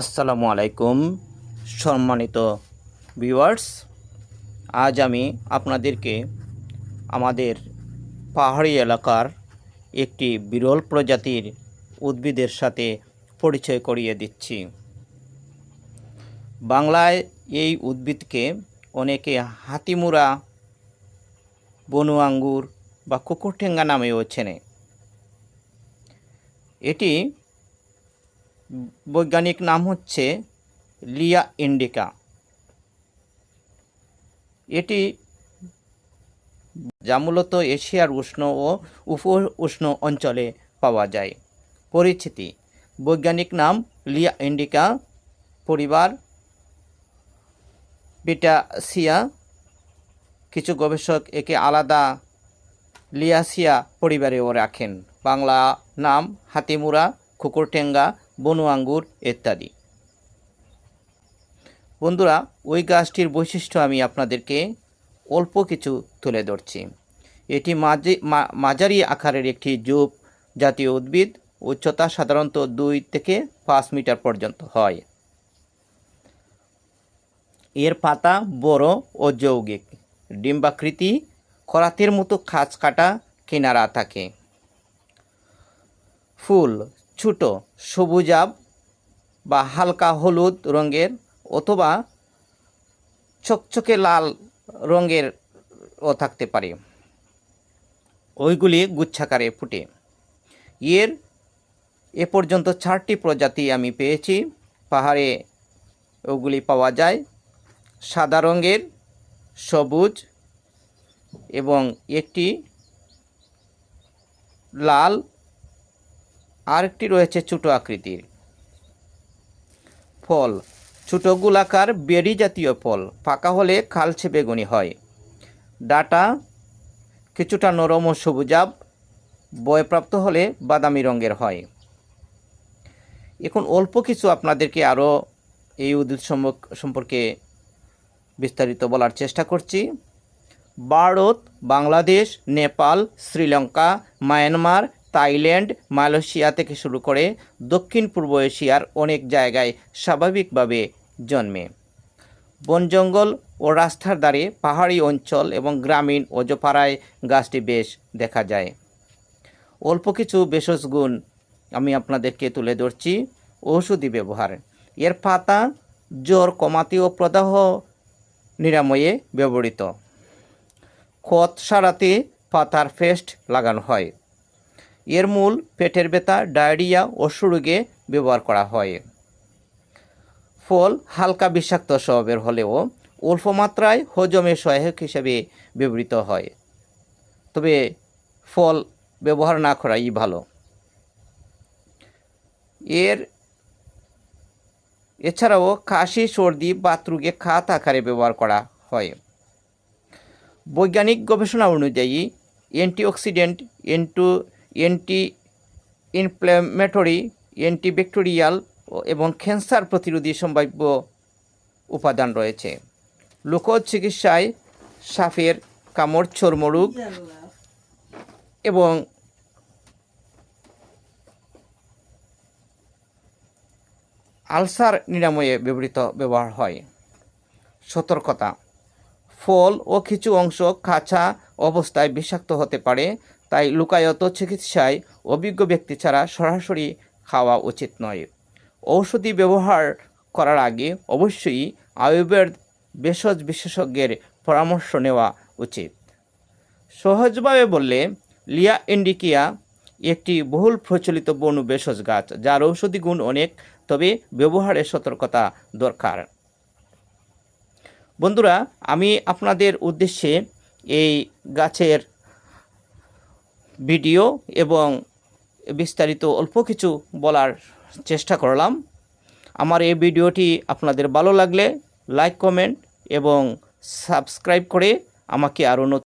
আসসালামু আলাইকুম, সম্মানিত ভিউয়ার্স। আজ আমি আপনাদেরকে আমাদের পাহাড়ি এলাকার একটি বিরল প্রজাতির উদ্ভিদের সাথে পরিচয় করিয়ে দিচ্ছি। বাংলায় এই উদ্ভিদকে অনেকে হাতিমুরা বনু আঙ্গুর বা কুকুরঠেঙ্গা নামেও চেনে। এটি বৈজ্ঞানিক নাম হচ্ছে লিয়া ইন্ডিকা। এটি যা মূলত এশিয়ার উষ্ণ ও উপ উষ্ণ অঞ্চলে পাওয়া যায়। পরিচিতি, বৈজ্ঞানিক নাম লিয়া ইন্ডিকা, পরিবার বিটাসিয়া কিছু গবেষক একে আলাদা লিয়াসিয়া পরিবারেও রাখেন। বাংলা নাম হাতিমুরা, কুকুরটেঙ্গা বনু আঙ্গুর ইত্যাদি। বন্ধুরা, ওই গাছটির বৈশিষ্ট্য আমি আপনাদেরকে অল্প কিছু তুলে ধরছি। এটি মাঝে মাঝারি আকারের একটি জুপ জাতীয় উদ্ভিদ, উচ্চতা সাধারণত দুই থেকে পাঁচ মিটার পর্যন্ত হয়। এর পাতা বড় ও যৌগিক। ডিম্বাকৃতি করাতের মতো খাঁজ কাটা কিনারা থাকে। ফুল ছোট সবুজাব বা হালকা হলুদ রঙের অথবা চকচকে লাল রঙের ও থাকতে পারে। ওইগুলি গুচ্ছাকারে ফুটে। এর এ পর্যন্ত চারটি প্রজাতি আমি পেয়েছি। পাহাড়ে ওগুলি পাওয়া যায়। সাদা রঙের, সবুজ এবং একটি লাল আরেকটি রয়েছে ছোটো আকৃতির। ফল, ছোটো গোলাকার বেরি জাতীয় ফল পাকা হলে কালচে বেগুনি হয়। ডাটা, কিছুটা নরম ও সবুজাব বয়প্রাপ্ত হলে বাদামি রঙের হয়। এখন অল্প কিছু আপনাদেরকে আরও এই উদ্ভিদ সম্পর্কে বিস্তারিত বলার চেষ্টা করছি। Bharat, Bangladesh, Nepal, Sri Lanka, Myanmar Thailand, Malaysia থেকে শুরু করে দক্ষিণ পূর্ব এশিয়ার অনেক জায়গায় স্বাভাবিকভাবে জন্মে। বন জঙ্গল ও রাস্তার ধারে পাহাড়ি অঞ্চল এবং গ্রামীণ অজপাড়ায় গাছটি বেশ দেখা যায়। অল্প কিছু ভেষজ গুণ আমি আপনাদেরকে তুলে ধরছি। ঔষধি ব্যবহার। এর পাতা, জ্বর কমাতে ও প্রদাহ নিরাময়ে ব্যবহৃত। খত সারাতে পাতার পেস্ট লাগানো হয়। এর মূল পেটের ব্যথা, ডায়রিয়া ও সুরোগে ব্যবহার করা হয়। ফল হালকা বিষাক্ত স্বভাবের হলেও অল্প মাত্রায় হজমে সহায়ক হিসেবে ব্যবহৃত হয়। তবে ফল ব্যবহার না করাই ভালো। এর এছাড়াও কাশি, সর্দি বাতরুগে খাত আকারে ব্যবহার করা হয়। বৈজ্ঞানিক গবেষণা অনুযায়ী অ্যান্টিঅক্সিডেন্ট, এন্টু অ্যান্টি ইনফ্ল্যামেটরি অ্যান্টিব্যাকটেরিয়াল এবং ক্যান্সার প্রতিরোধী সম্ভাব্য উপাদান রয়েছে। লোক চিকিৎসায় সাপের কামড় চর্মরোগ এবং আলসার নিরাময়ে ব্যবহৃত ব্যবহার হয়। সতর্কতা ফল ও কিছু অংশ খাঁচা অবস্থায় বিষাক্ত হতে পারে, তাই লুকায়ত চিকিৎসায় অভিজ্ঞ ব্যক্তি ছাড়া সরাসরি খাওয়া উচিত নয়। ঔষধি ব্যবহার করার আগে অবশ্যই আয়ুর্বেদ ভেষজ বিশেষজ্ঞের পরামর্শ নেওয়া উচিত। সহজভাবে বললে, লিয়া ইন্ডিকিয়া একটি বহুল প্রচলিত বনু ভেষজ গাছ, যার ঔষধি গুণ অনেক, তবে ব্যবহারে সতর্কতা দরকার। বন্ধুরা, আমি আপনাদের উদ্দেশ্যে এই গাছের ভিডিও এবং বিস্তারিত অল্প কিছু বলার চেষ্টা করলাম। আমার এই ভিডিওটি আপনাদের ভালো লাগলে লাইক, কমেন্ট এবং সাবস্ক্রাইব করে আমাকে আরও